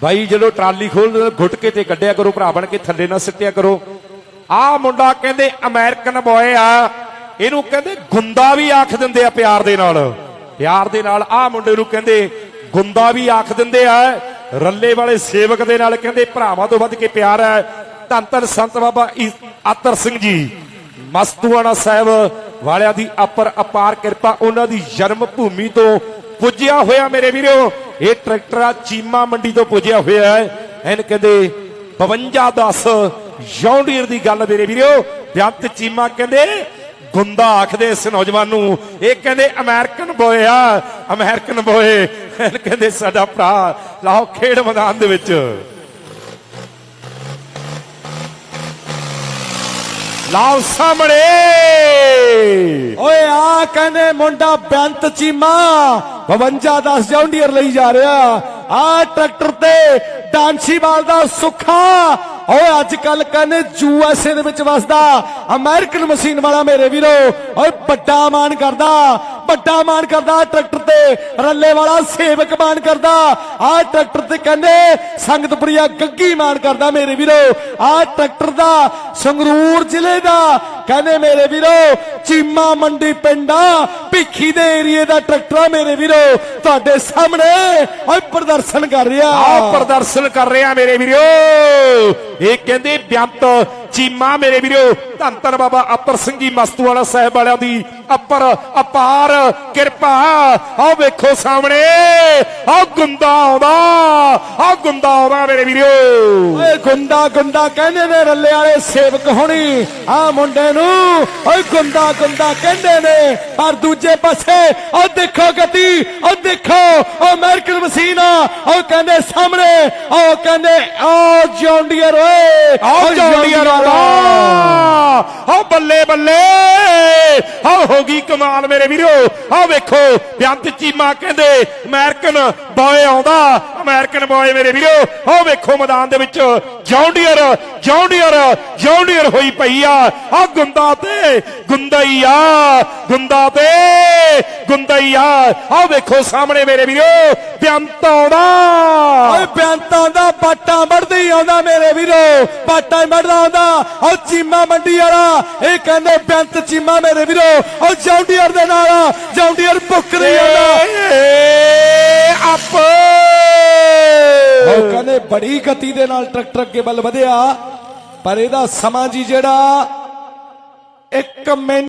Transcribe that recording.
ਭਾਈ ਜਦੋਂ ਟਰਾਲੀ ਖੋਲਦੇ ਘੁੱਟ ਤੇ ਕੱਢਿਆ ਕਰੋ, ਭਰਾ ਬਣ ਕੇ ਥੱਲੇ ਨਾ ਸਿੱਟਿਆ ਕਰੋ। ਆਹ ਮੁੰਡਾ ਕਹਿੰਦੇ ਅਮਰੀਕਨ ਬॉय ਆ। ਇਹਨੂੰ ਕਹਿੰਦੇ, ਗੁੰਦਾ ਵੀ ਆਖ ਦਿੰਦੇ ਆ ਪਿਆਰ ਦੇ ਨਾਲ। ਪਿਆਰ ਦੇ ਨਾਲ ਆਹ ਮੁੰਡੇ ਨੂੰ ਕਹਿੰਦੇ, ਗੁੰਦਾ ਵੀ ਆਖ ਦਿੰਦੇ ਆ। ਰੱਲੇ ਵਾਲੇ ਸੇਵਕ ਦੇ ਨਾਲ ਕਹਿੰਦੇ, ਭਰਾਵਾਂ ਤੋਂ ਵੱਧ ਕੇ ਪਿਆਰ ਹੈ। ਧੰਨ ਧੰਨ ਸੰਤ ਬਾਬਾ ਈ- ਆਤਰ ਸਿੰਘ ਜੀ। ਮਸਤੂਆਣਾ ਸਾਹਿਬ ਵਾਲਿਆਂ ਦੀ ਅਪਰ ਅਪਾਰ ਕਿਰਪਾ, ਉਹਨਾਂ ਦੀ ਜਨਮ ਭੂਮੀ ਤੋਂ ਪੁੱਜਿਆ ਹੋਇਆ ਮੇਰੇ ਵੀਰੋ। ਇਹ ਟਰੈਕਟਰ ਆ ਚੀਮਾ ਮੰਡੀ ਤੋਂ ਪੁੱਜਿਆ ਹੋਇਆ ਹੈ। ਇਹਨ ਕਹਿੰਦੇ 52 10 ਜੌਂਡੀਅਰ ਦੀ ਗੱਲ ਮੇਰੇ ਵੀਰੋ। ਬਿਆੰਤ ਚੀਮਾ ਕਹਿੰਦੇ ਗੁੰਦਾ ਆਖਦੇ ਇਸ ਨੌਜਵਾਨ ਨੂੰ। ਇਹ ਕਹਿੰਦੇ ਅਮਰੀਕਨ ਬੋਏ ਆ, ਅਮਰੀਕਨ ਬੋਏ। ਇਹਨ ਕਹਿੰਦੇ ਸਾਡਾ ਭਰਾ, ਲਾਓ ਖੇਡ ਮੈਦਾਨ ਦੇ ਵਿੱਚ। ਲਾਓ ਸਾਹਮਣੇ। ਆ ਕਹਿੰਦੇ ਮੁੰਡਾ ਬੇਅੰਤ ਚੀਮਾ 52 10 ਜੌਂਡੀਅਰ ਲਈ ਜਾ ਰਿਹਾ। ਆ ਟਰੈਕਟਰ ਤੇ ਡਾਂਸੀਵਾਲ ਦਾ ਸੁੱਖਾ। ਓਏ ਅੱਜ ਕੱਲ ਕਹਿੰਦੇ ਯੂਐਸਏ ਦੇ ਵਿੱਚ ਵਸਦਾ। ਅਮਰੀਕਨ ਮਸ਼ੀਨ ਵਾਲਾ ਮੇਰੇ ਵੀਰੋ, ਓਏ ਵੱਡਾ ਮਾਣ ਕਰਦਾ। ਵੱਡਾ ਮਾਣ ਕਰਦਾ ਟਰੈਕਟਰ ਤੇ ਰੱਲੇ ਵਾਲਾ ਸੇਵਕ ਮਾਣ ਕਰਦਾ। ਆ ਟਰੈਕਟਰ ਤੇ ਕਹਿੰਦੇ, ਸੰਗਤਪੁਰੀਆ ਗੱਗੀ ਮਾਣ ਕਰਦਾ ਮੇਰੇ ਵੀਰੋ। ਆ ਟਰੈਕਟਰ ਦਾ ਸੰਗਰੂਰ ਜ਼ਿਲ੍ਹੇ ਦਾ, ਕਹਿੰਦੇ ਮੇਰੇ ਵੀਰੋ, ਚੀਮਾ ਮੰਡੀ ਪਿੰਡਾ ਭਿੱਖੀ ਦੇ ਏਰੀਏ ਦਾ ਟਰੈਕਟਰ ਆ ਮੇਰੇ ਵੀਰੋ। ਤੁਹਾਡੇ ਸਾਹਮਣੇ ਓਏ ਪ੍ਰਦਰਸ਼ਨ ਕਰ ਰਿਹਾ। ਆ ਪ੍ਰਦਰਸ਼ਨ ਕਰ ਰਿਹਾ ਮੇਰੇ ਵੀਰੋ। ਇਹ ਕਹਿੰਦੇ, ਬਿਆੰਤ ਚੀਮਾ ਮੇਰੇ ਵੀਰੋ ਧੰਨ ਧੰਨ ਬਾਬਾ ਅਪਰ ਸਿੰਘ ਜੀ ਮਸਤੂਵਾਲਾ ਸਾਹਿਬ ਵਾਲਿਆਂ ਦੀ ਅਪਰ ਅਪਾਰ ਕਿਰਪਾ। ਆਹ ਵੇਖੋ ਸਾਹਮਣੇ ਆਹ ਗੁੰਦਾ ਆਉਂਦਾ ਆਹ ਗੁੰਦਾ ਆਉਂਦਾ ਮੇਰੇ ਵੀਰੋ। ਓਏ ਗੁੰਡਾ ਗੁੰਡਾ ਕਹਿੰਦੇ ਨੇ ਰੱਲੇ ਵਾਲੇ ਸੇਵਕ ਹੋਣੀ। ਆ ਮੁੰਡੇ ਨੂੰ ਓਏ ਗੁੰਡਾ ਗੁੰਦਾ ਕਹਿੰਦੇ ਨੇ। ਪਰ ਦੂਜੇ ਪਾਸੇ ਉਹ ਦੇਖੋ ਗਤੀ ਉਹ ਦੇਖੋ ਉਹ ਅਮਰੀਕਨ ਮਸ਼ੀਨ ਉਹ ਕਹਿੰਦੇ ਸਾਹਮਣੇ ਉਹ ਕਹਿੰਦੇ ਉਹ ਜੌਂਡੀਅਰ ਓਏ। ਆਹ ਜੌਂਡੀਅਰ ਆਉਂਦਾ ਆਹ ਬੱਲੇ ਬੱਲੇ। ਆਹ ਹੋ ਗਈ ਕਮਾਲ ਮੇਰੇ ਵੀਰੋ। ਆਹ ਵੇਖੋ, ਬਿਆੰਤ ਚੀਮਾ ਕਹਿੰਦੇ, ਅਮਰੀਕਨ ਬॉय ਆਉਂਦਾ, ਅਮਰੀਕਨ ਬॉय ਮੇਰੇ ਵੀਰੋ। ਆਹ ਵੇਖੋ ਮੈਦਾਨ ਦੇ ਵਿੱਚ, ਜੌਂਡੀਅਰ ਜੌਂਡੀਅਰ ਜੌਂਡੀਅਰ ਹੋਈ ਪਈ ਆ। ਆਹ ਗੁੰਦਾ ਤੇ ਗੁੰਦਾ ਆ ਗੁੰਦਾ ਤੇ ਗੁੰਦਾ ਹੀ ਆ ਵੇਖੋ ਸਾਹਮਣੇ ਮੇਰੇ ਵੀਰੋ ਬੇਅੰਤ ਆਉਂਦਾ। ਓਏ ਬਿਆੰਤਾਂ ਦਾ ਬਾਟਾ ਆਉਂਦਾ ਮੇਰੇ ਵੀਰੋ ਬਾਟਾਂ ਹੀ ਵੜਦਾ ਆਉਂਦਾ। ਉਹ ਚੀਮਾ ਮੰਡੀ ਵਾਲਾ ਇਹ ਕਹਿੰਦੇ ਬਿਆੰਤ ਚੀਮਾ ਮੇਰੇ ਵੀਰੋ। ਉਹ ਜੌਂਡੀਅਰ ਦੇ ਨਾਲ ਜੌਂਡੀਅਰ ਭੁੱਕ ਰਹੀ ਆਉਂਦਾ ਅਪ ਉਹ ਕਹਿੰਦੇ ਬੜੀ ਗਤੀ ਦੇ ਨਾਲ ਟਰੈਕਟਰ ਅੱਗੇ ਵੱਲ ਵਧਿਆ ਪਰ ਇਹਦਾ ਸਮਾਂ ਜੀ ਜਿਹੜਾ ਇੱਕ ਮਿੰਟ